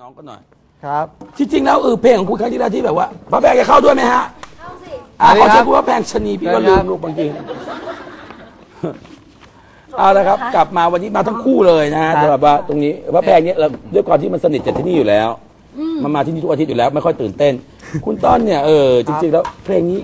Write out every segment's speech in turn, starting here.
น้องก็หน่อย ครับ ที่จริงแล้วเออเพลงของคุณครั้งที่แล้วที่แบบว่าพระแพงจะเข้าด้วยไหมฮะ เข้าสิอ่าสวัขอสดีครับเชิญคุณพระแพงชะนีพี่ก็เชิลืญครัมบลูกบางที เอาละครับ กลับมาวันนี้มาทั้งคู่เลยนะฮะสำหรับว่าตรงนี้พระแพงเนี่ยเราด้วยความที่มันสนิทจากที่นี่อยู่แล้วมันมาที่นี่ทุกอาทิตย์อยู่แล้ว ไม่ค่อยตื่นเต้น คุณต้นเนี่ยเออจริงๆแล้วเพลงนี้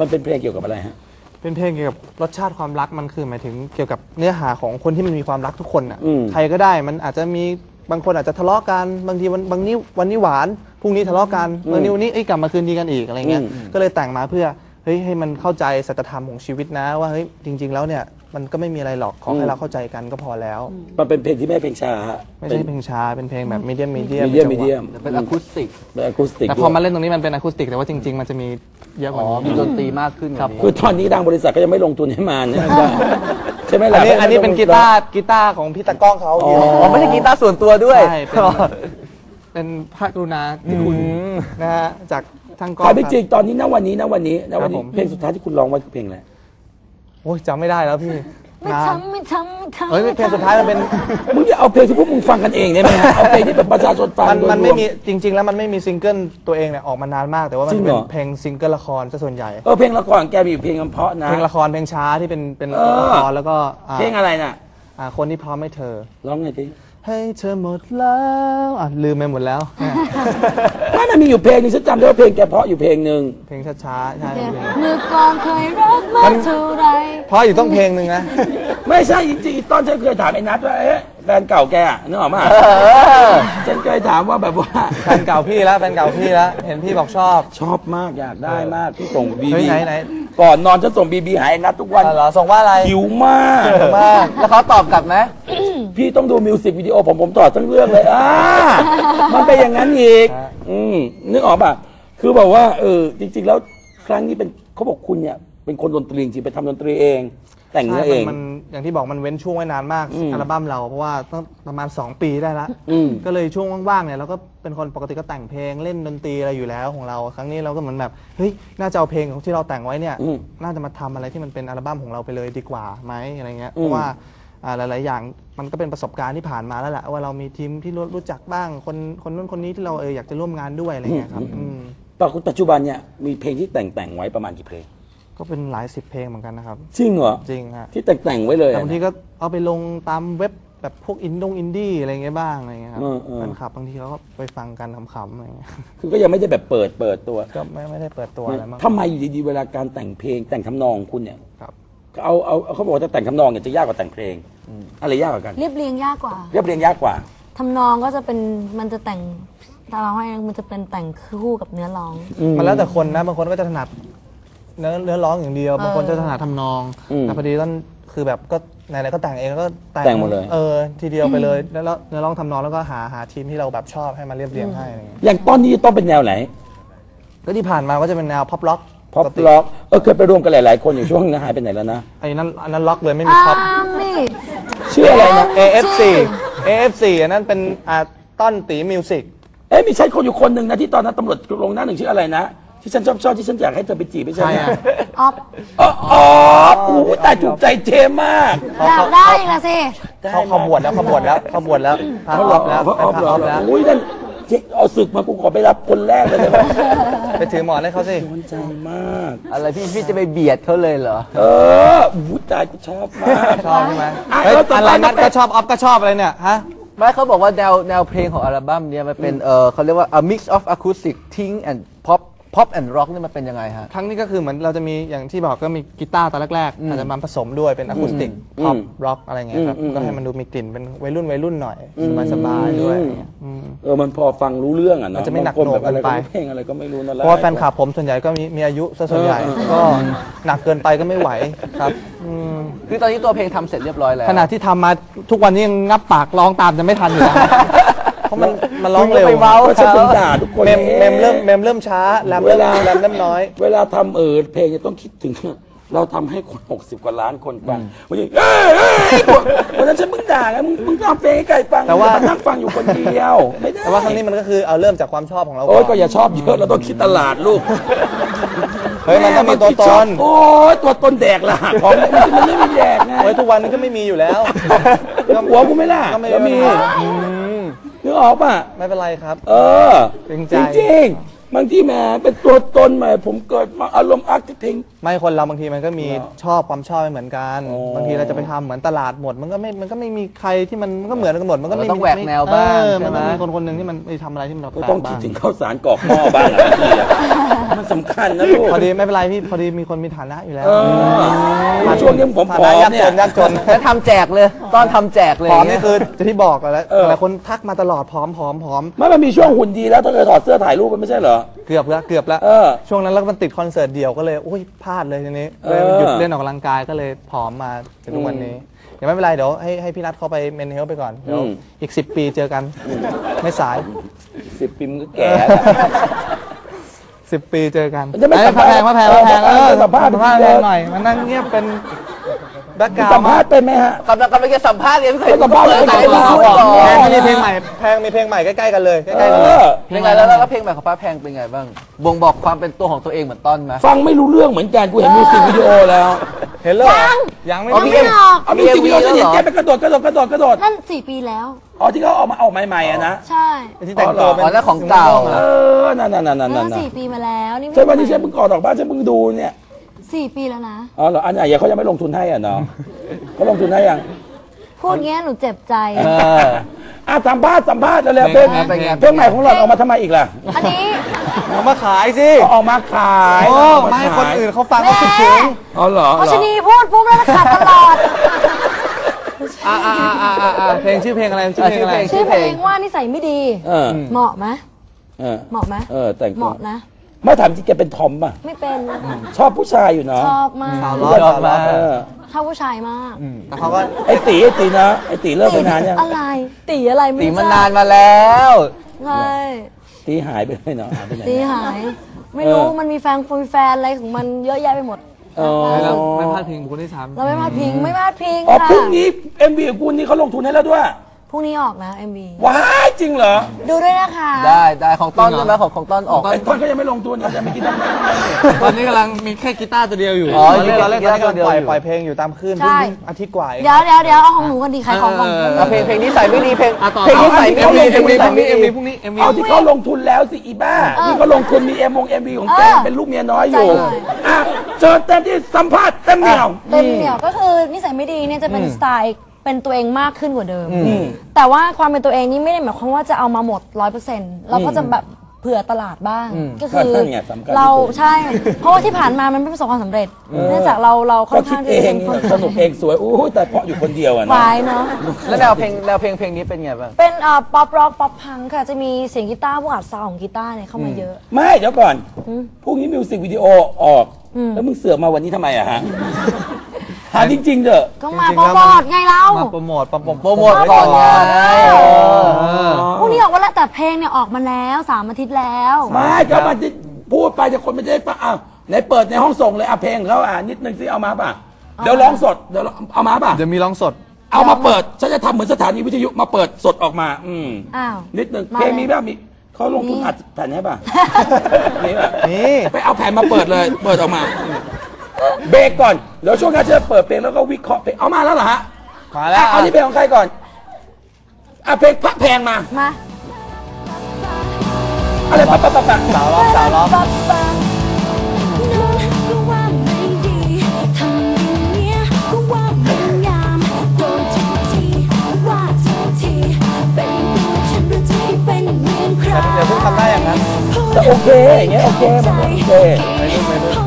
มันเป็นเพลงเกี่ยวกับอะไรฮะ เป็นเพลงเกี่ยวกับรสชาติความรักมันคือหมายถึงเกี่ยวกับเนื้อหาของคนที่มันมีความรักทุกคนอะอืม ใครก็ได้มันอาจจะมี บางคนอาจจะทะเลาะกันบางทีวันบางนี้วันนี้หวานพรุ่งนี้ทะเลาะกันบางนี้วันนี้เอ้ยกลับมาคืนดีกันอีกอะไรเงี้ยอืมก็เลยแต่งมาเพื่อเฮ้ยให้มันเข้าใจสัจธรรมของชีวิตนะ ว่าเฮ้ยจริง ๆ แล้วเนี่ยมันก็ไม่มีอะไรหรอกขอให้เราเข้าใจกันก็พอแล้ว มันเป็นเพลงที่ไม่ใช่เพลงช้าฮะไม่ใช่เพลงช้าเป็นเพลงแบบมีเดียมมีเดียมมีเดียมมีเดียมเป็นอะคูสติกเป็นอะคูสติกแต่พอมาเล่นตรงนี้มันเป็นอะคูสติกแต่ว่าจริง ๆ มันจะมีเยอะกอ๋ว่าอนี้มีดนตรีมากขึ้นครับคือตอนนี้ทางบริษัทก็ยังไม่ลงทุนให้มาเนี่ย ใช่ไหมอัล่ะนนี้อันนี้เป็นกีตาร์กีตาร์ของพี่ตากล้องเขาอ๋ออ๋อไม่ใช่กีตาร์ส่วนตัวด้วย ใช่เป็นเป็นพระกรุณาที่คุณนะฮะจากทางกล้องใครไม่จริงตอนนี้นะวันนี้นะวันนี้นะวันครับนี้ผม เพลงสุดท้ายที่คุณร้องไว้คือเพลงอะไร โอ้ยจำไม่ได้แล้วพี่ ไม่นานทำไม่ทำไม่ทำเฮ้ยเพลงสุดท้ายมันเป็นมึงอย่าเอาเพลงที่พวกมึงฟังกันเองได้ไหมฮะเอาเพลงที่แบบประชาชนฟังมันโดยมันรไม่วมมีจริง ๆ แล้วมันไม่มีซิงเกิลตัวเองเนี่ยออกมานานมากแต่ว่ามันจริงเหเป็รนอ เพลงซิงเกิลละครซะส่วนใหญ่ เออเพลงละครของแกมีอยู่เพลงเพราะนะ เพลงละครเพลงช้าที่เป็นเป็นเออ ละครแล้วก็อ่าเพลงอะไรน่ะอ่าคนที่พร้อมให้เธอ ร้องไงที ให้เธอหมดแล้วอะลืมไปหมดแล้ว ไม่มันมีอยู่เพลงหนึงฉันจำได้ว่าเพลงแกเพราะอยู่เพลงหนึ่งเพลงช้าๆใช่เป็นเพลงเมื่อก่อนเคยรักมากเท่าไรเพราะอยู่ต้องเพลงหนึ่งนะ ไม่ใช่จริงๆตอนฉันเคยถามไอ้นัทว่าเอ๊ะแฟนเก่าแกอะนึกออกมาฉันเคยถามว่าแบบว่า แฟนเก่าพี่แล้วแฟนเก่าพี่แล้วเห็นพี่บอกชอบ ชอบมากอยากได้มากที่ส่งบีเฮ้ยบีไหนไหน ก่อนนอนฉันส่งบีบีหาไอ้นัททุกวันอะเหรอส่งว่าอะไรหิวมาก มากแล้วเขาตอบกลับไหม พี่ต้องดูมิวสิกวิดีโอผมผมตอดทั้งเรื่องเลยอ่ามันเป็นอย่างนั้นอีกฮะอืมนึกออกป่ะคือแบบว่าเออจริง ๆ แล้วครั้งนี้เป็นเขาบอกคุณเนี่ย เป็นคนดนตรีจริงๆไปทำดนตรีเอง แต่งเนื้อเองใช่มันมันอย่างที่บอกมันเว้นช่วงไว้นานมากอืมอัลบั้มเราเพราะว่าต้องประมาณ 2 ปีได้ละอืม ก็เลยช่วงว่างๆเนี่ยเราก็เป็นคนปกติก็แต่งเพลงเล่นดนตรีอะไรอยู่แล้วของเรา ครั้งนี้เราก็เหมือนแบบเฮ้ยน่าจะเอาเพลงของที่เราแต่งไว้เนี่ยอืมน่าจะมาทำอะไรที่มันเป็นอัลบั้มของเราไปเลยดีกว่าไหมอะไรเงี้ยอืมเพราะว่าอ่า หลาย ๆ อย่างมันก็เป็นประสบการณ์ที่ผ่านมาแล้วแหละว่าเรามีทีมที่รู้รู้จักบ้างคนคนนู้นคนนี้ที่เราเอออยากจะร่วมงานด้วยอะไรเงี้ยครับอืมปัจจุบันเนี่ยมีเพลงที่แต่งแต่งๆไว้ประมาณกี่เพลง ก็เป็นหลายสิบเพลงเหมือนกันนะครับ จริงเหรอจริงฮะที่แต่งแต่งๆไว้เลยแต่อะบางทีก็เอาไปลงตามเว็บแบบพวกอินดงอินดี้อะไรเงี้ยบ้างอะไรเงี้ยครับเออเออ แฟนคลับบางทีเขาก็ไปฟังกันขำๆอะไรเงี้ยคือก็ยังไม่ได้แบบเปิดเปิดตัวก็ไม่ไม่ได้เปิดตัวอะไรมากทำไมอยู่ดีๆเวลาการแต่งเพลงแต่งทำนองของคุณเนี่ย ครับ เอาเอาเอาเขาบอกว่าจะแต่งทำนองเนี่ยจะยากกว่าแต่งเพลงอะไรยากกว่ากันเรียบเรียงยากกว่า เรียบเรียงยากกว่า ทำนองก็จะเป็นมันจะแต่งตาเราให้มันจะเป็นแต่งคู่กับเนื้อร้อง มันแล้วแต่คนนะบางคนก็จะถนัดเนื้อเนื้อร้องอย่างเดียว บางคนจะถนัดทำนองอืมแต่พอดีต้นคือแบบก็ไหนๆก็แต่งเองแล้วก็แต่งหมดเลย เออทีเดียวไปเลยแล้วแล้วเนื้อร้องทำนองแล้วก็หาหาทีมที่เราแบบชอบให้มาเรียบเรียงให้อะไรเงี้ยอย่างตอนนี้ต้องเป็นแนวไหนแล้วที่ผ่านมาก็จะเป็นแนวพ็อปล็อก พอปล็อกเออเคยไปรวมกันหลายๆ คนอยู่ช่วงนึงหายไปไหนแล้วนะไอ้นั่นอันนั้นล็อกเลยไม่มีอ้าพ็อปมนี่ชื่ออะไรนะ AF4 AF4 อันนั้นเป็นอ่าต้นตีมิวสิกเอ้ยมีใช่คนอยู่คนหนึ่งนะที่ตอนนั้นตำรวจลงหน้าหนึ่งชื่ออะไรนะ ที่ฉันชอบชอบที่ฉันอยากให้เธอไปจีบไม่ใช่ใช่ไหมอะออฟอ๋ออ๋อโอ้โหตายถูกใจเจมมากอยากได้อีกละสิ เขาเขาบวชแล้วเขาบวชแล้วเขาบวชแล้วพระเขาอหลออกฟแล้วเขาเป็นออฟพระเหรอออฟแล้วอุ้ยนั่น เจ๊เอาศึกมากูขอไปรับคนแรกเลยได้ไหมไปถือหมอนให้เขาสิมันใจมาก อะไรพี่พี่จะไปเบียดเขาเลยเหรอ เอออู้ตายกูชอบมาก ชอบใช่ไหมอะเฮ้ยแล้วต่อไปอะไรนัดก็ชอบออฟก็ชอบอะไรเนี่ย ฮะ ไม่เขาบอกว่าแนวแนวเพลงของอัลบั้มเนี้ยมันเป็นเออเขาเรียกว่า a mix of acoustic ting and pop pop and rock นี่มันเป็นยังไงฮะ ครั้งนี้ก็คือเหมือนเราจะมีอย่างที่บอกก็มีกีตาร์ตอนแรกๆอาจจะมาผสมด้วยเป็นอะคูสติกพ็อปร็อกอะไรเงี้ยครับอืมอืม ก็ให้มันดูมีกลิ่นเป็นวัยรุ่นวัยรุ่นหน่อยสบายๆด้วยอะไรเงี้ยอืม เออมันพอฟังรู้เรื่องอะเนาะมันจะไม่หนักบางคแบบอะไรหน่วงเกินไป ก็เพลงอะไรก็ไม่รู้นั่นแหเพราะว่าแฟนคลับผมส่วนใหญ่ก็มีมีอายุซะส่วนใหญ่เออเออ ก็หนักเกินไปก็ไม่ไหวครับอืมคือตอนนี้ตัวเพลงทำเสร็จเรียบร้อยแล้วขณะที่ทำมาทุกวันนี้ยังงับปากร้องตามจะไม่ทันอยู่แล้วเพราะมันมันร้องเร็วไปเว้าก็ฉันถึงด่าทุกคนเมมเมมเริ่มเมมเริ่มช้าแรมเวเริ่มลาแรมเริ่มน้อย เวลาทำเออเพลงจะต้องคิดถึงเราทำให้คนหกสิบกว่าล้านคนฟังวันนี้เอ้ยเอ้ยวันนั้นฉันมึงด่าไงมึงมึงทำเพลงให้ใครฟัง แต่ว่าอย่มนั่งฟังอยู่คนเดียวไม่ได้แต่ว่าครั้งนี้มันก็คือเอาเริ่มจากความชอบของเราโอ้ยก่ก็อนอย่าชอบเยอะเราต้องคิดตลาดลูก เฮ้ยมันต้องมีตัวตน โอ้ยตัวตนแดกละของมันมันไม่มีแดกไงเฮ้ยทุกวันนี้ก็ไม่มีอยู่แล้วเป็นหัวกูไหม่ล่ะก็ไม่ก็มีมีปัญหาม นึกออกป่ะ ไม่เป็นไรครับ เออเกรงใจ จริงๆบางทีแหมเป็นตัวตนใหม่ ผมเกิดมาอารมณ์อาร์ติเพลง ไม่คนเราบางทีมันก็มีเหรอชอบความชอบไม่เหมือนกัน โอ้ บางทีเราจะไปทำเหมือนตลาดหมด มันก็ไม่มันก็ไม่มีใครที่มันมันก็เหมือนกันหมดมันก็ไม่เราต้องมีแหวกแนวบ้างเออใช่มันไหมต้องมีคนคนหนึ่งที่มันไปทำอะไรที่มันแปก็ลกต้องๆคิดบ้างถึงข้าวสารกรอกหม้อบ้างอะบางทีอะมันสำคัญนะลูกพอดีไม่เป็นไรพี่พอดีมีคนมีฐานะอยู่แล้วเออช่วงนี้ผมผอฐามนะยากเนี่จย นยากจน แล้วทำแจกเลยต้อนทำแจกเลยผอมนี่คือจะที่บอกกันแล้วเออ หลายคนทักมาตลอดผอมผอมผอมไม่มันมีช่วงหุ่นดีแล้วถ้าเคยถอดเสื้อถ่ายรูปมันไม่ใช่เหรอ เกือบแล้วเกือบแล้วเออ ช่วงนั้นแล้วมันติดคอนเสิร์ตเดี่ยวก็เลยอุ้ยพลาดเลยทีนี้เลยเออหยุดเล่นออกกำลังกายก็เลยผอมมาถึงทุกวันนี้เดี๋ยวไม่เป็นไรเดี๋ยวให้ให้พี่นัทเขาไปเมนเฮลไปก่อนเดี๋ยวอืมอีกสิบปีเจอกันไม่สายสิบปีมันก็แก่แล้วสิบปีเจอกันมันจะไม่เอ้ยสัมภาษณ์พระแพงพระแพงพระแพงเออสัมภาษณ์สัมภาษณ์แพงหน่อยมานั่งเงียบเป็น แบ็กกราวสัมภาษณ์เป็นไหมฮะ กำลังกำลังจะสัมภาษณ์เนี่ยพี่เคยสัมภาษณ์เปิดไหนเป็นมาเวลาพูดก่อนแพงมีเพลงใหม่แพงมีเพลงใหม่ใกล้ๆกันเลยใกเอล้ๆกันเลยอเป็นไงแล้วแล้วเพลงใหม่ของป้าแพงเป็นไงบ้าง บ่งบอกความเป็นตัวของตัวเองเหมือนต้นไหมฟังไม่รู้เรื่องเหมือนกันกูเห็นมิวสิกวิดีโอแล้วเห็นเลยยังไม่อ๋อได้มีไม่ออกเอามิวสิกวิดีโอจะเห็นแกไปกระโดดกระโดดกระโดดกระโดดนั่นสี่ปีแล้วอ๋อที่เขาเอามาเอาใหม่ๆอะนะใช่ที่แต่งตัวเป็นอ๋อนั่นของเก่าเออนั่นนั่นนั่นนั่นนั่นั่นนสี่ปีมาแล้วนี่ใช่วันนี้ฉันเพิ่งก่อนออกบ้านฉันเพิ่งดูเนี่ย สี่ปีแล้วนะ อ๋อเหรออันไหนอย่าเขายังไม่ลงทุนให้อะเนาะเขาลงทุนให้ยังพูดเงี้ยหนูเจ็บใจ เออ อะสัมภาษณ์สัมภาษณ์แล้วเพลงเป็นไง เพลงใหม่ของเราออกมาทำไมอีกล่ะอันนี้เอามาขายสิออกมาขายโอ้เาไม่ให้ขายคนอื่นเขาฟังแม่เขาคิดถึงอ๋อเหรอพอเหรชอนีพูดปุ๊บแล้วขาดตลอดอ่าอ่าอ่าอ่าอ่าเพลงชื่อเพลงอะไรชื่อเพลงอะไร ชื่อเพลงว่านิสัยไม่ดี เออเหมาะไหมเออเหมาะไหมเออแต่งเหตัวมาะนะ ไม่ถามจริงแกเป็นทอมป่ะ ไม่เป็นชอบผู้ชายอยู่เนาะชอบมาก สาวล้อสาวล้อเออชอบผู้ชายมากแต่เขาก็ไอตีไอตีนะไอตีเลิกไปนานยังอะไร ตีอะไรไม่ตีรู้มันจักนานมาแล้ว ใช่ตีหายไปเลยเนาะหายไปไหนตีหาย ไม่รู้เออมันมีแฟนมีแฟนอะไรของมันเยอะแยะไปหมด อ๋อไม่พลาดเพลงบุคคลที่สาม เราไม่พลาดพิงไม่พลาดพิงอ๋อค่ะ พรุ่งนี้ MV ของคุณนี่เขาลงทุนให้แล้วด้วย พรุ่งนี้ออกนะ MV ว้ายจริงเหรอดูด้วยนะคะ ได้ได้ของต้นใช่ไหมของของต้นออก ไอ้ต้นก็ยังไม่ลงทุนยังไม่คิดทำไมตอนนี้กำลังมีแค่กีตาร์ตัวเดียวอยู่ อ๋อ ตอนนี้เราเล่นกีตอนตาร์นี้ตัวกำลังเดียวปล่อยอยู่ปล่อยเพลงอยู่ตามคลื่นใช่เพิ่งอาทิตย์กว่าเองเดี๋ยวเดี๋ยวเดี๋ยวเอาของหนูกันดีใครของของเออเอาเพลงเพลงนี้ใส่ไม่ดีเพลงอะต่อเพลงนี้ใส่ไม่เอาดีเพเพลลงงนี้นี้พใส่รุ่งไม่นี้ดีเอ็มวีพรุ่งนี้เอ็มวีเอาที่เขาลงทุนแล้วสิอีบ้านี่ก็ลงทุนมีเอ็มวงเอ็มวีของเต้เป็นลูกเมียน้อยอยู่อะเชิญเต็มที่สัมภาษณ์เต็มเหนียว เต็มเหนียวก็คือนิสัยไม่ดีเนี่ยจะเป็นสไตล์ เป็นตัวเองมากขึ้นกว่าเดิมอืมแต่ว่าความเป็นตัวเองนี่ไม่ได้หมายความว่าจะเอามาหมดร้อยเปอร์เซ็นต์เราก็จะแบบเผื่อตลาดบ้าง ก็คือนั่นไงสำคัญที่สุด เราใช่ เพราะว่าที่ผ่านมามันไม่ประสบความสำเร็จ เนื่องจากเราเราค่ก็อนคิดข้างเอที่จะงเป็นคนสนุกเองสวยอู้ยแต่เพราะอยู่คนเดียวอะนะวายเนาะ แล้วแนวเพลงแนวเพลงเพลงนี้เป็นไงบ้าง เป็นอ่าป๊อปร็อกป๊อปพังค่ะ จะมีเสียงกีตาร์พวกอัดซาวด์ของกีตาร์เนี่ยเข้ามาเยอะ ไม่เดี๋ยวก่อนพรุ่งนี้มิวสิกวิดีโอออก แล้วมึงเสือกมาวันนี้ทำไมอะฮะ หาจริงๆเถอะ ก็มาโปรโมทไงเรามาโปรโมทโปรโมทโปรโมทก่อนไงพรุ่งนี้ออกวันละแต่เพลงเนี่ยออกมาแล้วสามอาทิตย์แล้วไม่ก็มันจะพูดไปจะคนไม่ได้ปะอ้าวไหนเปิดในห้องส่งเลยอะเพลงเขาอะนิดนึงสิเอามาป่ะเดี๋ยวร้องสดเดี๋ยวเอามาป่ะเดี๋ยวมีร้องสด เอามาเปิดฉันจะทำเหมือนสถานีวิทยุมาเปิดสดออกมา อืมอ้าวนิดนึงมาเพลงเลยมีป่ะมีเขาลงทุนอัดแผ่นให้ป่ะมีป่ะนี่ไปเอาแผ่นมาเปิดเลย เปิดออกมา เบรกก่อน เดี๋ยวช่วงหน้าจะเปิดเพลงแล้วก็วิเคราะห์เพลงเอามาแล้วเหรอฮะมาแล้ว อะเอาที่เพลงของใครก่อน อะเพลงพระแพงมา มาอะไรปะปะปะปะสาวร้องสาวร้องปั๊บปั๊บก็ว่าไม่ดีทำอย่างเนี้ยก็ว่าไม่งามโดนทุกทีว่าทุกทีเป็นตัวฉันหรือที่เป็นเหมือนใครอย่าเพิ่งทำได้อย่างนั้น แต่โอเคอย่างเงี้ยโอเคมันก็โอเคที่ฉันพูดไป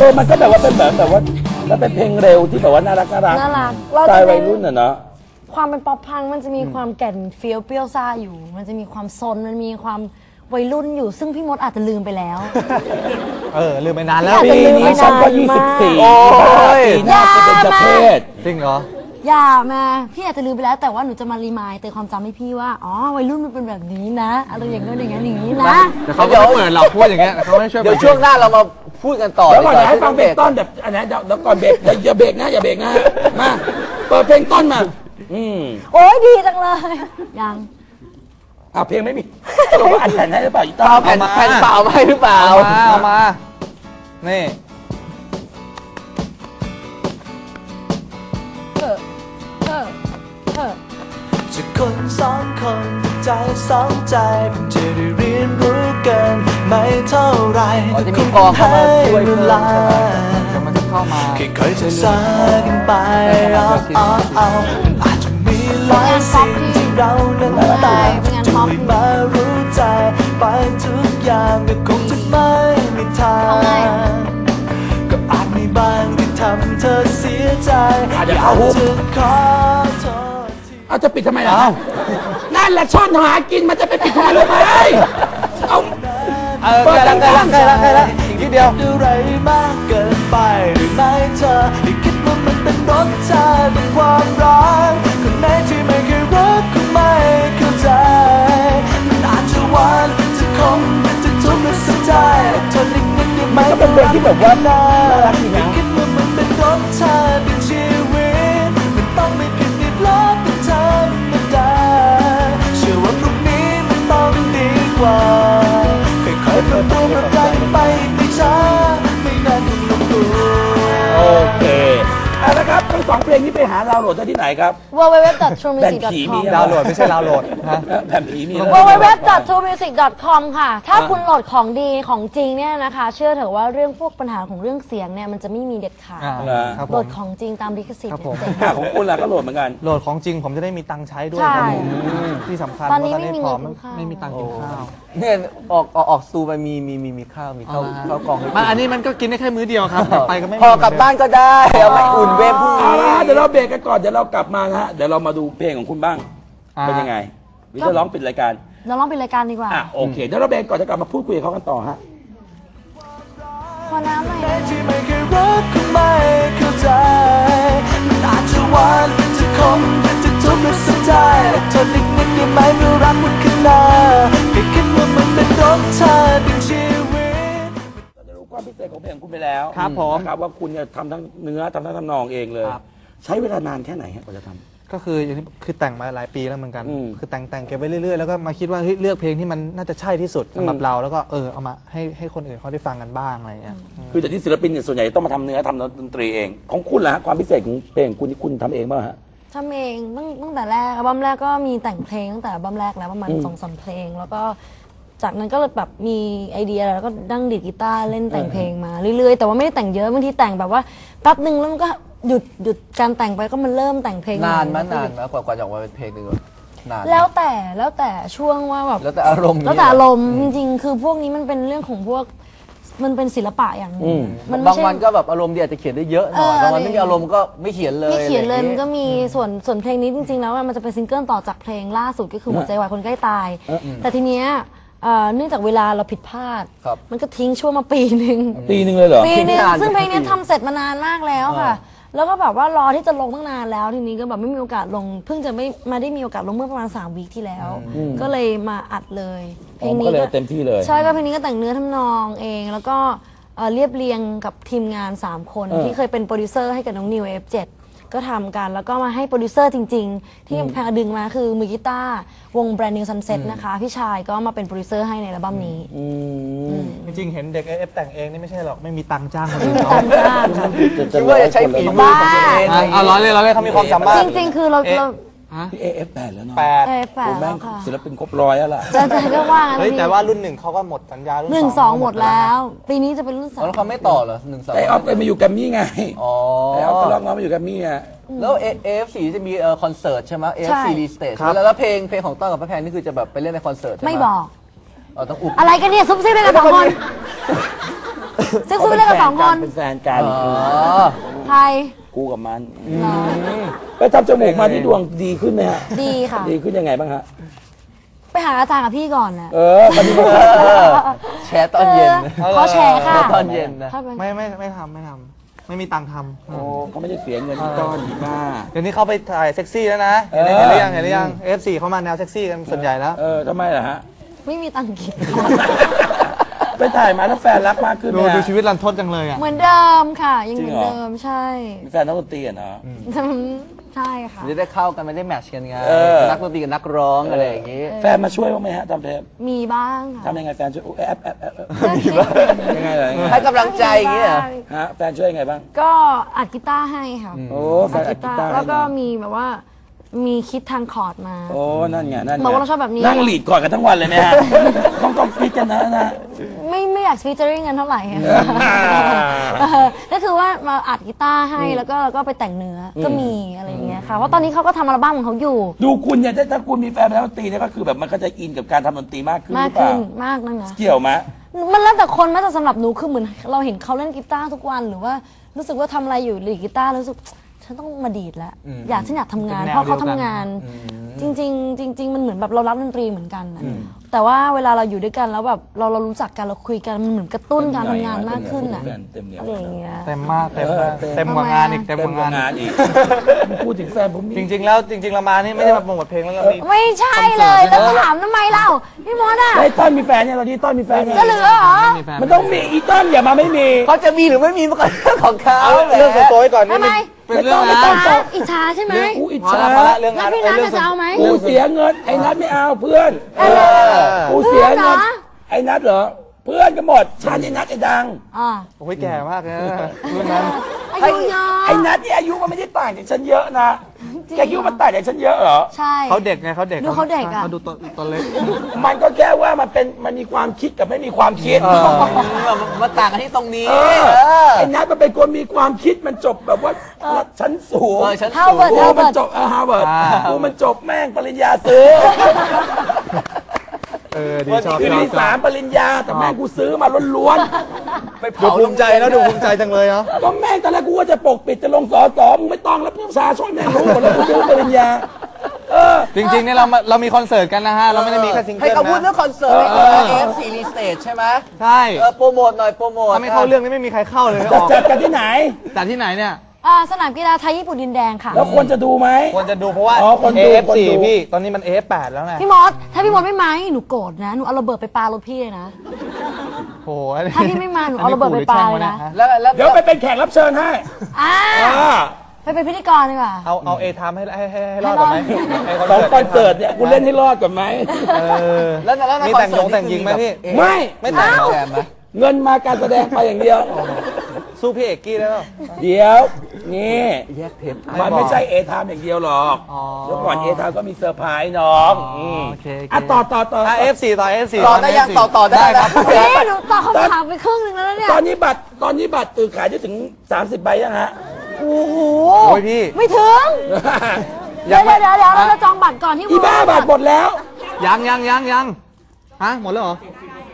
เออมันก็แบบว่าเป็นแบบแบบว่าแล้วเป็นเพลงเร็วที่แบบว่าน่ารักน่ารักน่ารักสเราไตจะล์วัเน้ยนรุ่นน่ะเนาะ ความเป็นป๊อปพังมันจะมีความแก่นเฟี้ยวเปรี้ยวซ่าอยู่ มันจะมีความซนมันมีความวัยรุ่นอยู่ ซึ่งพี่มดอาจจะลืมไปแล้ว เออลืมไปนานแล้วอยากจะปีลืมนี้ ฉันก็ไปนานยี่มาสิบกสี่โอ้ยปีหน้าจะเป็นเจะเพศจริงเหรอ อย่ามาพี่อาจจะลืมไปแล้ว แต่ว่าหนูจะมารีมายเตือนความจำให้พี่ว่า อ๋อวัยรุ่นมันเป็นแบบนี้นะอะไรอย่างนั้นอย่างนั้นอย่างนี้นะ แต่เขาก็ไม่เปิดหรอกพูดอย่างเงี้ยเขาไม่ช่วยเดี๋ยวช่วงหน้าเรามาพูดกันต่อแล้วก่อนดีเดี๋ยวให้ฟังเพลงต้นแบบอันนเดี๋ยวเดี๋ยวก่อนเบรกอย่าเบรกนะอย่าเบรกนะมาเปิดเพลงต้นมาอืมโอ้ยดีจังเลย ยังอะเพลงไม่มีสรุปว่าอัดแผ่นให้หรือเปล่าอีต้าเอาแผ่นแผ่นเปล่ามาให้หรือเปล่าเอามาเอามานี่ คนสองคนใจสองใจเพิ่งจะได้เรียนรู้กันไม่เท่าไรอ๋อจะมีคงกองเข้ามาช่วยให้เพิ่มเวลาใช่ไหมเดี๋ยวมันจะเข้ามาค่อยๆศึกษากันไปเอาเอาเอาอาจจะมีหลายสิ่งที่เรานั้นต่างเป็นงานจะป๊อปไม่มารู้ใจไปทุกอย่างก็คงจะไม่มีทาเอาไงงก็อาจมีบางที่ทำเธอเสียใจอาจจะอยาเข้ากคุกจะขอโทษที่ เอาจะปิดทำไมล่ะนั่นแหละช่อนหากินมันจะไปปิดทำไมรู้ไหมเอา เออใกล้แล้วใกล้แล้วใกล้แล้วใกล้แล้วอีกนิดเดียวอะไรมากเกินไปหรือไม่เธอที่คิดว่ามันเป็นรสชาติของความรักคนไหนที่ไม่เคยรักก็ไม่เข้าใจ มันอาจจะหวานจะขมจะทุกข์หรือเสียใจทนอีกนิดได้ไหมมันก็เป็นเพลงที่แบบว่าน่ารักดีนะ คิดว่ามันเป็นรสชาติ ดี สองเพลงนี้ไปหาดาวน์โหลดได้ที่ไหนครับ แผ่นผีมี www.truemusic.com ดาวน์โหลดไม่ใช่ดาวน์โหลดฮะ แผ่นผีมีแล้ว www.truemusic.com ค่ะ ถ้าอะคุณโหลดของดีของจริงเนี่ยนะคะ เชื่อเถอะว่าเรื่องพวกปัญหาของเรื่องเสียงเนี่ยมันจะไม่มีเด็ดขาดอ่าเหรอ ครับโหผลม ดของจริงตามลิขสิทธิ์ครับผมเจ๋ง อะของคุณล่ะก็โหลดเหมือนกัน โหลดของจริงผมจะได้มีตังค์ใช้ด้วยใช่ครับผมที่สำคัญตอนนี้ว่าไม่มีพร้อเงินกินข้าว ไม่มีตังค์กินข้าวเนี่ยออกออกออกสตูไปมีมีมีมีข้าวมีข้าวข้าวกล่องให้กิมันอันนี้มันก็กินได้แค่มื้อเดียวครับกลับไปก็ไม่มีพอกลับบ้านก็ได้เอาไปอุ่นเวฟพรุ่งเอานี้ละฮะเดี๋ยวเราเบรกกันก่อนเดี๋ยวเรากลับมานะฮะเดี๋ยวเรามาดูเพลงของคุณบ้างอ่า เป็นยังไงหรือจะร้องปิดรายการเราลองปิดรายการดีกว่า อะโอเคเดี๋ยวเราเบรกก่อนจะกลับมาพูดคุยกับเขากันต่อฮะ ขอน้ำหน่อยแม้ที่ไม่เคยรักก็ไม่เข้าใจ มันอาจจะหวานจะขมจะทุกข์หรือเสียใจทนอีกนิดได้ไหมเมื่อรักมันขึ้นหน้าแค่คิดว่ามันเป็นรสชาติของชีวิตเราจะรู้ ความพิเศษของเพลงของคุณไปแล้วครับผม นะครับว่าคุณเนี่ยทำทั้งเนื้อทำทั้งทำนองเองเลย ครับ ใช้เวลานานแค่ไหนฮะกว่าจะทำ ก็คืออย่างที่คือแต่งมาหลายปีแล้วเหมือนกัน อืมคือแต่งแต่งเก็บไว้เรื่อยๆ แล้วก็มาคิดว่าเฮ้ยเลือกเพลงที่มันน่าจะใช่ที่สุดสำหรับอืม เราแล้วก็เออเอามาให้ให้คนอื่นเขาได้ฟังกันบ้างอะไรอย่างเงี้ย คือแต่ที่ศิลปินเนี่ยส่วนใหญ่ต้องมาทำเนื้อทำดนตรีเอง ของคุณล่ะฮะความพิเศษของเพลงคุณที่คุณทำเองบ้างฮะ ทำเองตั้งตั้งแต่แรกอัลบั้มแรกก็มีแต่งเพลงตั้งแต่อัลบั้มแรกแล้วประมาณอืมสองสามเพลง แล้วก็ จากนั้นก็เลยแบบมีไอเดียแล้วก็ดั้งดีดกีตาร์เล่นแต่งเพลงมาเรื่อยๆ แต่ว่าไม่ได้แต่งเยอะบางทีแต่งแบบว่าแป๊บหนึ่งแล้วมันก็หยุดหยุดการแต่งไปก็มันเริ่มแต่งเพลงใหนานไหมแล้วก็นาหนยุดไหมกว่ากว่าจะออกมาเป็นเพลงหนึ่งนานไหมแล้วแต่แล้วแต่ช่วงว่าแบบแล้วแต่อารมณ์แล้วแต่อารมณ์จริงๆ คือพวกนี้มันเป็นเรื่องของพวกมันเป็นศิลปะอย่างหนึอืงมมันไม่บางใช่วันก็แบบอารมณ์ดีอาจจะเขียนได้เยอะหน่อยเออบางวันไม่มีอารมณ์ก็ไม่เขียนเลยไม่เขียนเลยอะไรอางมันงี้ก็มีส่วนส่วนเพลงนี้จริง ๆ แล้วอะมันจะเป็นซิงเกิลต่อจากเพลงล่าสุดก็คือหัวใจวายคนใกล้ตาย แต่ทีเนี้ยเอ่อเนื่องจากเวลาเราผิดพลาด ครับ มันก็ทิ้งช่วงมาปีหนึ่ง ปีหนึ่งเลยเหรอ ปีหนึงทิ้งนานซึ่งเพลงเนี้ยทำเสร็จมานานมากแล้วค่ะ แล้วก็แบบว่ารอที่จะลงตั้งนานแล้วทีนี้ก็แบบไม่มีโอกาสลง เพิ่งจะไม่มาได้มีโอกาสลงเมื่อประมาณ3วีคที่แล้ว ก็เลยมาอัดเลยเพลงอ๋อมันนี้ก็เลยเต็มที่เลยใช่ก็เพลงนี้ก็แต่งเนื้อทำนองเอง แล้วก็เอ่อเรียบเรียงกับทีมงาน 3 คนเออ ที่เคยเป็นโปรดิวเซอร์ให้กับน้องนิว F7 ก็ทำกันแล้วก็มาให้โปรดิวเซอร์จริง ๆ ที่แพงดึงมาคือมือกีตาร์วง Brand New Sunset นะคะ พี่ชายก็มาเป็นโปรดิวเซอร์ให้ในอัลบั้มนี้อืมจริงๆ เห็นเด็กเอฟแต่งเองนี่ไม่ใช่หรอก ไม่มีตังค์จ้างคนไม่อื่นมีเขาตังค์จ้างค่ะ คิดว่าจะใช้ฝีมือของตัวเองอะเอาร้อยเลยร้อยเลยเขามีความสามารถ จริงๆ คือเราเรา พี่เอฟแปดแล้วเนาะแปดเออแปโอ้ดแม่แล้งวค่ะศิลปินครบร้อยแล้วล่ะ จะจะก็ว่างั้นเฮ้ย พี่แต่ว่ารุ่นหนึ่งเขาก็หมดสัญญารุ่นหนึ่งสองหมดก็แล้ว ปีนี้จะเป็นรุ่นสาอ๋อมแล้วเขาไม่ต่อเหรอหนึ่งสองไอออฟเคยมาอยู่แกรมมี่ไงอ๋อไอออฟก็ร้องน้องมาอยู่แกรมมี่อะแล้วเอฟซีจะมีเอ่อคอนเสิร์ตใช่ไหมเอฟใช่ซีรีสเตจแล้วแล้วเพลงเพลงของต้อนกับพระแพงนี่คือจะแบบไปเล่นในคอนเสิร์ตใช่ไหมไม่บอกอ๋อต้องอุบ อะไรกันเนี่ยซุบซิบเล่นกันสองคนซุบซิบเล่นกันสองคนเป็นแฟนกัน อ๋อ ใคร กูกับมันเหรอไปทำจมูกมาที่ดวงดีขึ้นไหมฮะดีค่ะ ดีขึ้นยังไงบ้างฮะ ไปหาอาจารย์กับพี่ก่อนนะเออตอนนี้มันเออแชร์ตอนเย็นออขอแชร์ค่ะตอนเย็นนะ ถ้าเป็นไม่ไม่ไม่ทำไม่ทำไม่มีตังค์ทำโอ้เขาไม่ได้เสียเงินที่ต้อนดีมาก เดี๋ยวนี้เขาไปถ่ายเซ็กซี่แล้วนะเออเห็นหรือยังเห็นหรือยัง F4 เขามาแนวเซ็กซี่กันส่วนใหญ่แล้ว เออทำไมล่ะฮะ ไม่มีตังค์กิน ไปถ่ายมาแล้วแฟนรักมากขึ้นไหดูมฮะดูชีวิตรันทดจังเลยอะ เหมือนเดิมค่ะ ยังเหมือนจริงเหรอเดิมใช่ มีแฟนนักดนตรีอะเนาะ ใช่ค่ะ จะได้เข้ากันไม่ได้แมทช์กันไงเออ นักดนตรีกับนักร้องอะไรอย่างงี้ แฟนมาช่วยบ้างไหมฮะทำเพลงมีบ้างค่ะทำยังไงแฟนช่วยอุ๊ยแอปแอปแอปแอปก็คิดยังไงล่ะยังไงให้กำลังใจอย่างงี้เหรอ ฮะแฟนช่วยยังไงบ้าง ก็อัดกีตาร์ให้ค่ะโอ้แฟอันดอักีดกีตาตาร์ร์ให้แล้วก็เนอะมีแบบว่า มีคิดทางคอร์ดมา โอ้นั่นไงนั่นไงบอกว่าเราชอบแบบนี้ นั่งหลีดก่อนกันทั้งวันเลยไหมฮะ ต้องต้องฟิตกันนะนะ ไม่ไม่อยากฟีเจอริ่งกันเท่าไหร่อะเออก็คือว่ามาอัดกีตาร์ให้แล้วก็แล้วก็ไปแต่งเนื้ออก็มีอะไรอย่างเงี้ยค่ะเพราะตอนนี้เขาก็ทำอัลบั้มของเขาอยู่ ดูคุณเนี่ยถ้าถ้าคุณมีแฟนเป็นนักดนตรีเนี่ยก็คือแบบมันก็จะอินกับการทำดนตรีมากขึ้นหมากรือเปล่าขึ้นมากนั่นนะ เกี่ยวไหม มันแล้วแต่คนแม้แต่สำหรับหนูคือเหมือนเราเห็นเขาเล่นกีตาร์ทุกวันหรือว่ารู้สึกว่าทำอะไรอยู่ดีดกีตาร์แล้วรู้สึก ฉันต้องมาดีดแล้วอยากฉันอยากทำงาน เป็นแนวเพราะเขาทำเดียวกันงานจริง ๆ จริง ๆ มันเหมือนแบบเรารักดนตรีเหมือนกันนะแต่ว่าเวลาเราอยู่ด้วยกันแล้วแบบเราเรารู้จักกันเราคุยกันมันเหมือนกระตุ้นการทำงานมากขึ้นอะเต็มเหนียวอะไรอย่างเงี้ย เต็มมากเต็มมากเออเต็มกว่างานอีกเต็มเต็กมว่ากว่างางานนอีกพูดถึงแฟนผมมีจริง ๆ แล้วจริง ๆ เรามานี่ไม่ได้มาโปรโมทเพลงแล้วเรามี ไม่ใช่เลยแล้วถามทำไมเล่าพี่มดอะไอ้ต้นมีแฟนเนี่ยตอนนี้ต้นมีแฟนยังจะเหลือเหรอมีแฟนมันต้องมีอีต้นอย่ามาไม่มีเขาจะมีหรือไม่มีมันก็เรื่องของเขาเอาเรื่องส่วนตัวไว้ก่อนนี่ทำไม เป็นเป็นเรื่องไม่งาต้อนงอิจฉาอิจฉาใช่ไหมเรื่องกูอิจพอฉาละพอละเรื่อง แล้งาวนพี่นัทจะเอาไหม กูเสียเงินไอ้นัทไม่เอาเพื่อนเออกูเสียเงินเพื่อนเหรอไอ้นัทเหรอ เพื่อนก็หมดฉันไอ้นัทไอ้ดัง อ่าโอ้ยแก่มากเลยนะเรื่องนั้นอายุเยอะไอ้นัทนี่อายุมันไม่ได้ต่างจากฉันเยอะนะจริงแกคิดว่ามันต่างจากฉันเยอะเหรอ ใช่ เขาเด็กไงเขาเด็กดูเขาเด็กอะ เขาดูตัวตัวเล็กมันก็แค่ว่ามันเป็นมันมีความคิดกับไม่มีความคิดมาต่างกันที่ตรงนี้เออ ไอ้นัทมันเป็นคนมีความคิดมันจบแบบว่าชั้นสูงเออชั้นฮาวเวิร์ดกูฮาวมัเวินร์ดจบเออฮาร์วาร์ดอ่า กูมันจบแม่งปริญญาซื้อ เออดีชอบคือชอบมีชอสามบปริญญา แต่แม่งกูซื้อมาล้วนไปดูเผาภูมิใจแล้วดูภูมิใจจังเลยเนาะๆ ก็แม่งตอนแรกกูว่าจะปกปิดจะลงสอสอมึงไม่ต้องแล้วประชาชนแม่งรู้หมดแล้วกูซื้อปริญญา เออ จริงๆเนี่ยเรามาเรามีคอนเสิร์ตกันนะฮะ เราไม่ได้มีแค่ซิงเกิให้ลเขาพูดเรื่นะองคอนเสิร์ตเออเอฟซีรีสเตจใช่ไหมใช่ เออโปรโมทหน่อยโปรโมทถ้าไม่เข้าเรื่องนี่ไม่มีใครเข้าเลยจะออกจัดกันที่ไหน จัดที่ไหนเนี่ย อ่าสนามกีฬาไทยญี่ปุ่นดินแดงค่ะ แล้วควรจะดูไหม ควรจะดูเพราะว่า อ๋อคนดู AF4 คนดู พี่ ตอนนี้มัน AF8 แล้วไงพี่มดถ้าพี่มดไม่มาหนูโกรธนะ หนูเอาระเบิดไปปารถพี่เลยนะ โอ้โหอันนี้ถ้าพี่ไม่มาหนูเอาระเบิดไปปาเลยนะอัแล้วแล้วเดี๋ยวไปเป็นแขกรับเชิญให้อ่าอ่าไปเป็นพิธีกรดีกว่า เอาเอาเอทามให้ให้ให้ให้รอดก่อนไหมไสองคอนเสิร์ตเนี่ยกูเล่นให้รอดก่อนไหมเออแล้วแล้วในมีคอนแต่งเสิร์ยงแต่งยิงไหมพี่เอ๊ะไม่ ไม่แต่งแจมไหมเงินมาการแสดงไปอย่างเดียว สู้พี่เอกกี้ได้เปล่า เดี๋ยว นี่แยกเทปมันไม่ใช่เอทามอย่างเดียวหรอกอ๋อเดี๋ยวก่อนเอทามก็มีเซอร์ไพรส์น้องมโอเคโอเคอะต่อต่อต่ออะ F4 ต่อ F4 ต่อได้ยังต่อต่อได้ครับนี่หนูตอบคำถามไปครึ่งหนึงแล้วนะเนี่ยตอนนี้บัตรตอนนี้บัตรตื่นขายได้ถึง 30 ใบยังฮะโอ้โหโอ้ยพี่ไม่ถึงเดี๋ยวเดี๋ยวเดี๋ยวเดี๋ยวเราจะจองบัตรก่อนที่อีบ้าบัตรหมดแล้ว ยังยังยังยังฮะหมดแล้วเหรอ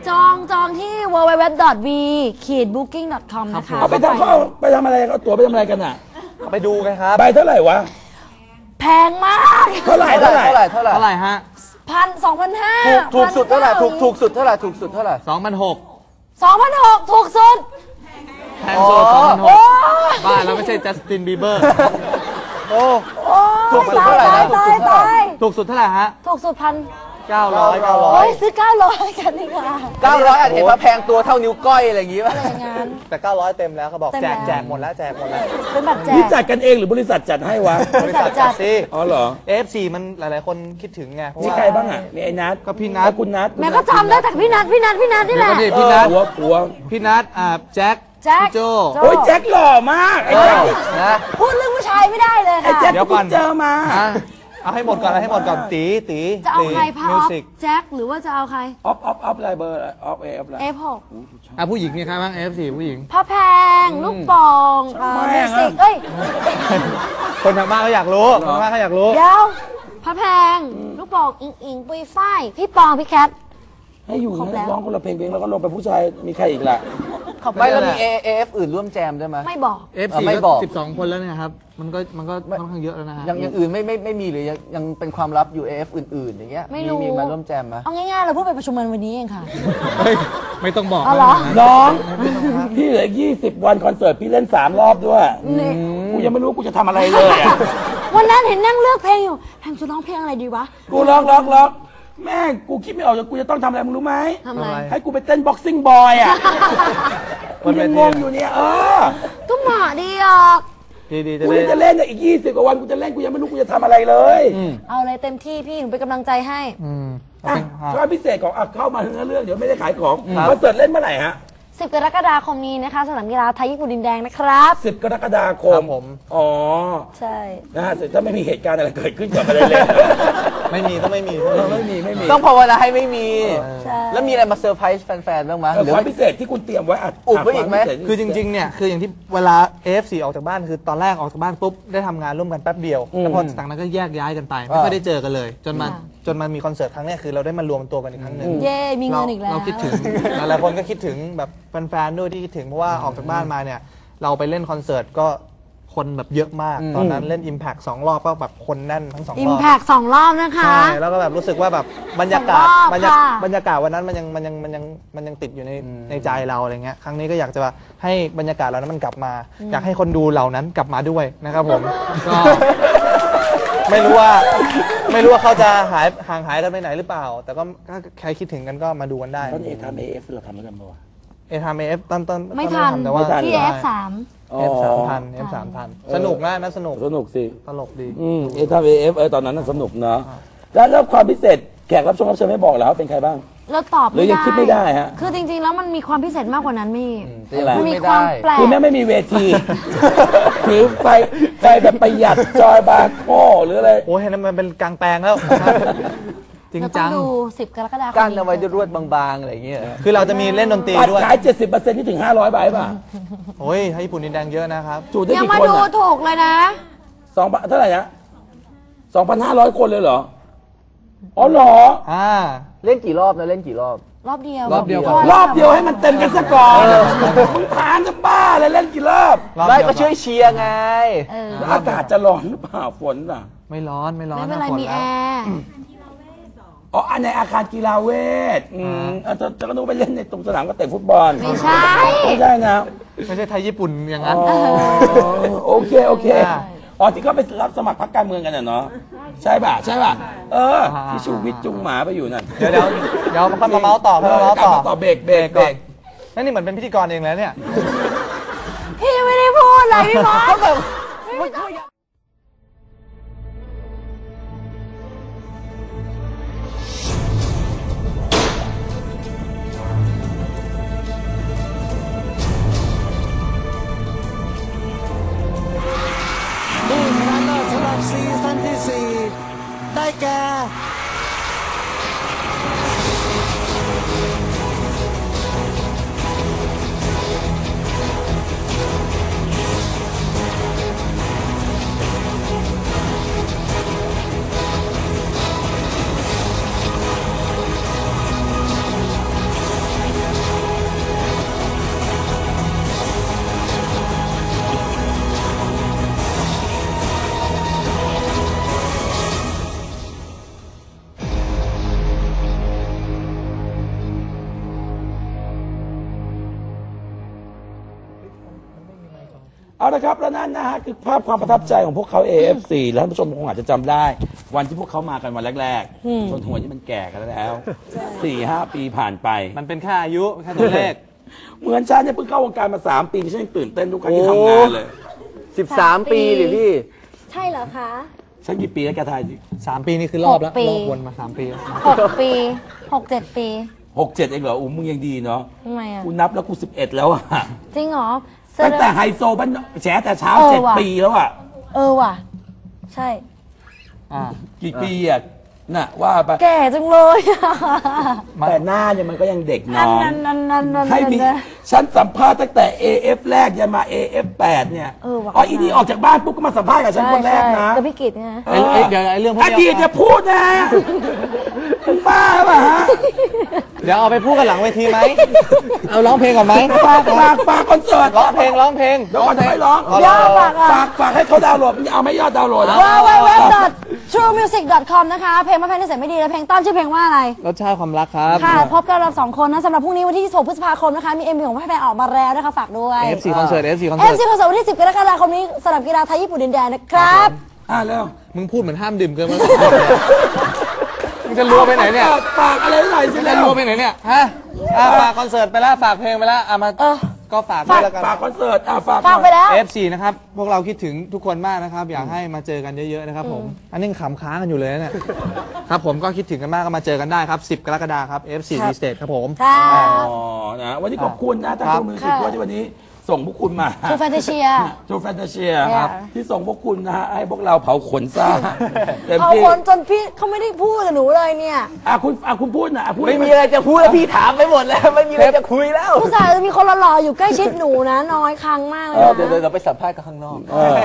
จองจองที่ www.v-booking.com นะคะเอาไปทำเขาเอาไปทำอะไรเอาตั๋วไปทำอะไรกันอะไปดูกันครับใบเท่าไหร่วะแพงมากเท่าไหร่เท่าเท่าไหไหร่ร่เท่าไหร่เท่าไหร่เท่าไหร่ฮะพันสองพันห้าถูกถูกสุดเท่าไหร่ถูกถูกสุดเท่าไหร่ถูกสุดเท่าไหร่2,006สองพันหกถูกสุดแพงสุดอ๋อโอ้2,006บ้านเราไม่ใช่จัสตินบีเบอร์โอ้โอ้ถูกสุดเท่าไหร่นะตายตายถูกสุดเท่าไหร่ฮะถูกสุดพัน 900 โอ้ยซื้อเก้าร้อยกันดีกว่า900อาจเห็นว่าแพงตัวเท่านิ้วก้อยอะไรอย่างงี้ป่ะอะไรอย่างงั้น900แต่ 900 เต็มแล้วเขาบอกเต็มแจกแล้ว แจกหมดแล้วแจกหมดแล้วเป็นบัตรแจนี่กจัดกันเองหรือบริษัทจัดให้วะ บริษัทจัดสิอ๋อเหรอ F4 มันหลาย ๆ คนคิดถึงไงเพราะมีว่า ใครบ้างอะ มีไอ้นัทก็พี่นัท แล้วคุณนัทแม่ก็จำได้แต่พี่นัทพี่นัทพี่นัทนี่แหละ เดี๋ยวก็ดิ พี่นัทหัวหัวพี่นัทอ่าแจ็คแจ็ค พี่โจโจ้โอ้ยแจ็คหล่อมาก ไอ้แจ็คนี่นะ พูดเรื่องผู้ชายไม่ได้เลยไอ้ค่ะ แจ็คเดี๋ก็ยวก่อน เพิ่งเจอมา อะ เอาให้หมดก่อนเอาให้หมดก่อนตีตีจะเอาตีใครพาอมิวอฟสิกแจ็คหรือว่าจะเอาใคร ออฟออฟออฟอะไรเบอร์อะไรออฟเอออฟอะไร F6 อะผู้หญิงมีใครบ้าง F4 ผู้หญิงพระแพง ลูกโป่งเอ่อทำไมมิอะวสิกเอ้ย คนทางบ้านเขาอยากรู้คนทางบ้านเขาอยากรู้ เดี๋ยวพระแพง ลูกโป่งอิงอิงปุยฝ้าย พี่ปอง พี่แคท ให้อยู่ครบแล้นะว ร้องคนละเพลงเพลงแล้วก็ลงไปผู้ชายมีใครอีกล่ะ ขอบคุไม่ณแล้วมี AF อื่นร่วมแจมด้วยไหม ไม่บอก F4 ไม่ก็บอก12คนแล้วเนี่ยครับ มันก็มันก็ค่อนข้างเยอะแล้วนะฮะ ยังยังอื่นไม่ไม่ไม่มีหรือยังยังเป็นความลับอยู่ AF อื่น ๆ อย่างเงี้ยไม่รู้ มีมาร่วมแจมไหมเอาง่ายๆ เราพูดไปประชุมกันวันนี้เองค่ะ เฮ้ยไม่ต้องบอกเอาเหรอนะน้อง พี่เหลือ 20 วันคอนเสิร์ต พี่เล่น 3 รอบด้วย นี่กูยังไม่รู้กูจะทำอะไรเลยอะวันนั้นเห็นนั่งเลือกเพลงอยู่แพงจะร้องเพลงอะไรดีวะ กูล็อกล็อกล็อก แม่งกูคิดไม่ออกจะกูจะต้องทำอะไรมึงรู้ไหม ทำอะไร ให้กูไปเต้นบ็อกซิ่งบอยอะบกูนเวยังทีงงอยู่เนี่ยเออก็เหมาะดีออก ดีดีๆจะกูได้ ยังจะเล่นเนี่ยอีก20กว่าวันกูจะเล่นกูยังไม่รู้กูจะทำอะไรเลยเอาเลยเต็มที่พี่หนูเป็นกำลังใจให้ อืมอะเป็นข้อพิเศษของอะเข้ามาเรื่องเรื่องเดี๋ยวไม่ได้ขายของคอนเสิร์ตเล่นเมื่อไหร่ฮะ10 กรกฎาคมนี้นะคะสนามกีฬาไทยญี่ปุ่นดินแดงนะครับ10กรกฎาคครัมบผม อ๋อ ใช่ นะฮะถ้าไม่มีเหตุการณ์อะไรเกิดขึ้นกับอะไรเลย ไม่มีต้องไม่มีไม่มีไม่มีต้องภาวนาให้ไม่มี ใช่ แล้วมีอะไรมาเซอร์ไพรส์แฟนๆบ้างไหมเออหรือความว่าพิเศษที่คุณเตรียมไว้ะอุบไว้อีกไหมวาพิเศษคือจริงๆ เนี่ยคืออย่างที่เวลา AFC ออกจากบ้านคือตอนแรกออกจากบ้านปุ๊บได้ทำงานร่วมกันแป๊บเดียวแล้วพอจากนั้นก็แยกย้ายกันไป ไม่ค่อยได้เจอกันเลย จนมาจนมามีคอนเสิร์ตครั้งเนี้ยคือเราได้มารวมตัวกันอีกครั้งหนึ่งเย่มีเงินอีกแล้ว เราคิดถึงหลายๆคนก็คิดถึงแบบแฟนๆด้วยที่คิดถึงเพราะว่าออกจากบ้านมาเนี่ยเราไปเล่นคอนเสิร์ตก็ คนแบบเยอะมาก ตอนนั้นเล่น Impact สองรอบก็แบบคนแน่นทั้งสองรอบ อิมแพกสองรอบนะคะ ใช่แล้วก็แบบรู้สึกว่าแบบบรรยากาศสองรอบบรรยาค่ะบรรยากาศวันนั้นมันยังมันยังมันยังมันยังติดอยู่ในในใจเราอะไรเงี้ยครั้งนี้ก็อยากจะแบบให้บรรยากาศเหล่านั้นมันกลับมา อยากให้คนดูเหล่านั้นกลับมาด้วยนะครับผม ก็ ไม่รู้ว่าไม่รู้ว่าเขาจะหายห่างหายกันไปไหนหรือเปล่า แต่ก็ถ้าใครคิดถึงกันก็มาดูกันได้ ตอนเอทำเอฟเราทำแล้วกันปะวะ เอทามเอฟต้นต้นไม่ทันแต่ว่าไม่ทันที่ F3 เอฟสามพันเอฟสามพัน สนุกนะนะสนุก สนุกสิ ตลกดี อืมเอทำเอฟเออตอนนั้นน่ะสนุกเนาะแล้วแล้วความพิเศษแขกรับเชมรับเชิญไม่บอกแล้วาเป็นใครบ้าง เราตอบหรือยังคิดไม่ได้ฮะ คือจริง ๆ แล้วมันมีความพิเศษมากกว่านั้นมี่อะไรมันมีไม่ความได้ แปลก คือแม่ไม่มีเวทีหรือไฟไฟแบบประหยัดจอยบาร์โคหรืออะไร โอ้ยเห็นแล้วมันเป็นกลางแปลงแล้ว จริงเราต้อจังงดู 10 กรกฎาคมกั้นนี้เอาไว้ด้วยรวดบางๆอะไรอย่างเงี้ยคือเราจะมีเล่นดนตรีบัตรด้วยขาย 70%ที่ถึง 500ใบป่ะโอ้ยให้ญี่ปุ่นดินแดงเยอะนะครับ จูดได้ยังกี่มาคนดูอะถูกเลยนะ สองพันเท่าไหร่นะ2,500 คนเลยเหรอ อ๋อเหรอ อ่า เล่นกี่รอบนะเล่นกี่รอบ รอบเดียวรอบเดียวพาะรอบเดียวให้มันเต็มกันซะก่อนมึงถามจะบ้าเลยเล่นกี่รอบรอบได้เดียวก็ช่วยเชียร์ไง เออแล้วอากาศจะร้อนหรือเปล่าฝนอะ ไม่ร้อนไม่ร้อนไม่เป็นไรหาฝมีแอแล้วร์ อ๋ออันในอาคารกีฬาเวทอืมอาจจะจะก็นึกว่าไปเล่นในตรงสนามก็เตะฟุตบอล ไม่ใช่ ไม่ใช่นะไม่ใช่ไทยญี่ปุ่นอย่างนั้น อ๋อโอเคโอเคใช่ อ๋อที่เขาไปรับสมัครพรรคการเมืองกันน่ะเนาะใช่ป่ะใช่ป่ะเอออ่าที่ชูวิทย์จุงหมาไปอยู่นั่นเดี๋ยวเดี๋ยวเดี๋ยวค่อยมาเมาส์ต่อค่อยมาเมาส์ต่อ กลับมาต่อเบรกเบรกเบรกนั่นนี่เหมือนเป็นพิธีกรเองแล้วเนี่ย พี่ไม่ได้พูดอะไรพี่บอสผู้ 4ไนั่นนะฮะคือภาพความประทับใจของพวกเขา AFC แล้วท่านผู้ชมคงอาจจะจำได้ วันที่พวกเขามากันวันแรกๆจนถึงวันที่มันแก่กันแล้วสี่ห้าปีผ่านไป มันเป็นแค่อายุแค่ตัวเลข เหมือนฉันเนี่ยเพิ่งเข้าวงการมาสามปีฉันยังตื่นเต้นทุกครั้งที่ทำงานเลย 13 ปีดิพี่ ใช่เหรอคะ ฉันกี่ปีแล้วแกทายสิสามปีนี่คือรอบแล้ว หกปี รอบวนมาสามปีแล้วหกปีหกเจ็ดปีหกเจ็ดเองเหรออุ้มมึงยังดีเนาะทำไมอะ กูนับแล้วกูสิบเอ็ดแล้วอะ จริงเหรอ แสตั้งดแต่ไฮโซบ้านแฉแต่เช้าเออเจ็ดว่ะ ปีแล้วอะเออว่ะ ใช่ อ่า กี่ปีอะ น่ะว่าไปแก่จังเลยอะแต่หน้าเนี่ยมันก็ยังเด็กอัน้นองนั้นนั่นนั่นนั่นให้มีนั่นฉันสัมภาษณ์ตั้งแต่ AF แรกยันมา AF 8 เนี่ยเออว่ะอ๋ออีนี่ออกจากบ้านปุ๊บก็มาสัมภาษณ์กับฉันคนแรกนะกับพี่กิตเนี่ยนะเออเอ้ยเดี๋ยวไอ้เรื่องพวกอนี้ดีตจะพูดนะคุณป้าป่ะฮะเดี๋ยวเอาไปพูดกันหลังเวทีไหมเอาร้องเพลงก่อนไหมฝากฝากฝากคอนเสิร์ตร้องเพลงร้องเพลงเดี๋ยวก่อนจะไม่ร้องยอดฝากอะฝากฝากให้เขาดาวน์โหลดมึงเอาไม่ยอดดาวน์โหลดนะ www.truemusic.com นะคะ เพลงมาเพลงนิสัยไม่ดีและเพลงต้นชื่อเพลงว่าอะไร รสชาติความรักครับค่ะ พบกันเราสองคนนะสำหรับพรุ่งนี้วันที่26พฤษภาคมนะคะ มีเอ็มวีของพ่อแพรออกมาแล้วนะคะ ฝากด้วย FC คอนเสิร์ต FC คอนเสิร์ต FC คอนเสิร์ตวันที่ 10กรกฎาคมนี้สนามกีฬาไทยญี่ปุ่นดินแดนนะครับ อะแล้วมึงพูดเหมือนห้ามดื่มเกินไปมึงจะรัวไปไหนเนี่ยฝากฝากอะไรหน่อยสิจะแล้ว รัวไปไหนเนี่ยฮะอะฝากคอนเสิร์ตไปแล้วฝากเพลงไปแล้วอะมา เออ ก็ฝากด้วยแล้วกัน ฝากคอนเสิร์ตอะฝากฝากไปแล้ว F4 นะครับ พวกเราคิดถึงทุกคนมากนะครับ อยากให้มาเจอกันเยอะๆนะครับผม อันนี้ยังขำค้างกันอยู่เลยนะเนี่ย ครับผมก็คิดถึงกันมากก็มาเจอกันได้ครับ 10 กรกฎาคมครับ F4 ครับ V Stage ครับผมค่ะอ๋อนะวันนี้ขอบคุณนะทางครับทูมิวสิกด้วยที่วันนี้ ส่งพวกคุณมาทูแฟนตาเชียทูแฟนตาเชียครับที่ส่งพวกคุณนะฮะให้พวกเราเผาขนซ่าเต็มเอาที่คนจนพี่เขาไม่ได้พูดกับหนูเลยเนี่ยอะคุณอะคุณพูดนะอะพูดไม่มีอะไรจะพูดแล้วพี่ถามไปหมดแล้ว ไม่มีอะไรจะคุยแล้วผู้ชายจะมีคนหล่อๆอยู่ใกล้ชิดหนูนะน้อยครั้งมากเลยเดี๋ยวนะเราไปสัมภาษณ์กันข้างนอก เออ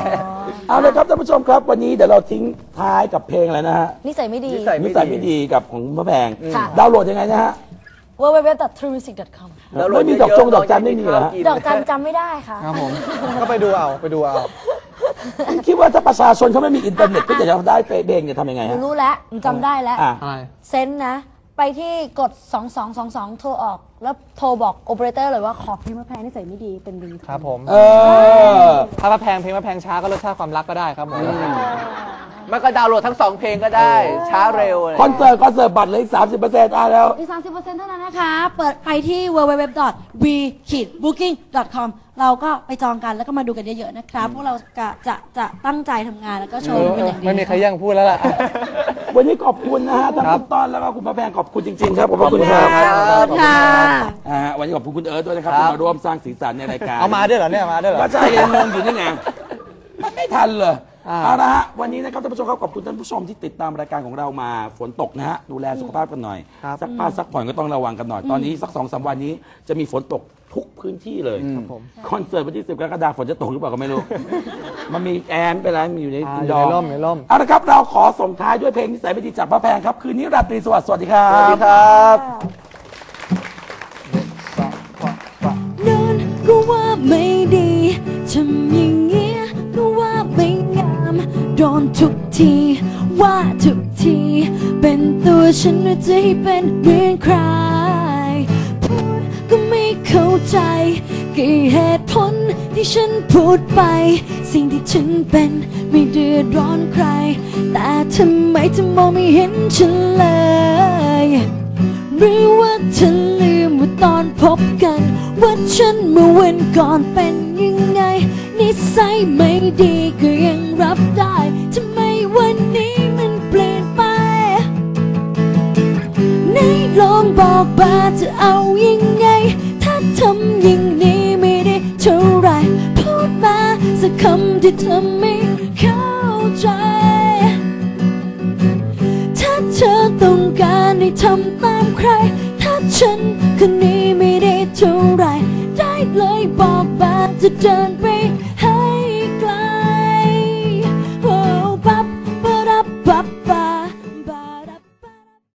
เอาเลยครับท่านผู้ชมครับ วันนี้เดี๋ยวเราทิ้งท้ายกับเพลงอะไรนะฮะนิสัยไม่ดีนิสัยนิสัยไม่ดีกับของพระแพงค่ะ ดาวน์โหลดยังไงนะฮะ www.truemusic.com แล้วไม่มีดอกจงดอกจันไม่มีเหรอฮะ ดอกจันจำไม่ได้ค่ะ ครับผม ก็ไปดูเอาไปดูเอา คิดว่าถ้าประชาชนเขาไม่มีอินเทอร์เน็ตก็จะได้เพลงจะทำยังไงหนูฮะ รู้แล้วหนูจำได้แล้ว อะ อะไร เซนต์นะ ไปที่กด 2222 โทรออก แล้วโทรบอกโอเปอเรเตอร์เลยว่าขอเพลงมาแพงนิสัยไม่ดีเป็นดีครับผม เออ ถ้ามาแพงเพลงมาแพงช้าก็รสชาติความรักก็ได้ครับผมมันก็ดาวน์โหลดทั้งสองเพลงก็ได้ ช้าเร็วอะไรคอนเสิร์ตคอนเสิร์ตบัตรเหลืออีกสามสิบเปอร์เซ็นต์อะแล้ว อีก30%เท่านั้นนะคะ เปิดไปที่ www.v-booking.com เราก็ไปจองกันแล้วก็มาดูกันเยอะๆนะครับ พวกเราจะจะจะตั้งใจทำงานแล้วก็โชว์เป็นอย่างดี ไม่มีใครแย่งพูดแล้วล่ะ วันนี้ขอบคุณนะฮะทั้งครับคุณต้อนแล้วก็คุณพระแพงขอบคุณจริงๆครับขอบคุณครับขอบคุณค่ะ อ่าวันนี้ขอบคุณคุณเอิร์ธด้วยนะครับครับที่มาร่วมสร้างสีสันในรายการ เอามาด้วยเหรอเนี่ยมาด้วยเหรอ ก็ใช่ยังงงอยู่นี่ไงมันไม่ทันเลยอ่า เอาละฮะวันนี้นะครับท่านผู้ชมครับขอบคุณท่านผู้ชมที่ติดตามรายการของเรามาฝนตกนะฮะดูแลสุขภาพกันหน่อย ครับ ซักผ้าซักผ่อนก็ต้องระวังกันหน่อยตอนนี้สักสองสามวันนี้จะมีฝนตก ทุกพื้นที่เลยครับผม คอนเสิร์ตวันที่สิบกรกฎาคมฝนจะตกหรือเปล่าก็ไม่รู้ มันมีแอร์ไม่เป็นไรมันอยู่ในอ่าอินอดยู่อในร์ร่มในร่ม เอาละครับ เราขอส่งท้ายด้วยเพลงนิสัยไม่ดีจากพระแพงครับ คืนนี้ราตรีสวัสดิ์สวัสดีครับ สวัสดีครับนอนก็ว่าไม่ดีทำอย่างเงี้ยก็ว่าไม่งามโดนทุกทีว่าทุกที เป็นตัวฉันหรือจะให้เป็นเหมือนใครพูดก็ไม่ เข้าใจ กี่เหตุผลที่ฉันพูดไป สิ่งที่ฉันเป็นไม่เดือดร้อนใคร แต่ทำไมเธอมองไม่เห็นฉันเลย หรือว่าเธอลืมว่าตอนพบกัน ว่าฉันเมื่อวันก่อนเป็นยังไง นิสัยไม่ดีก็ยังรับได้ทำไมวันนี้มันเปลี่ยนไปไหนลองบอกมาจะเอายังไง สักคำที่เธอไม่เข้าใจ ถ้าเธอต้องการให้ทำตามใคร ถ้าฉันคนนี้ไม่ได้เท่าไร ได้เลยบอกบาจะเดินไป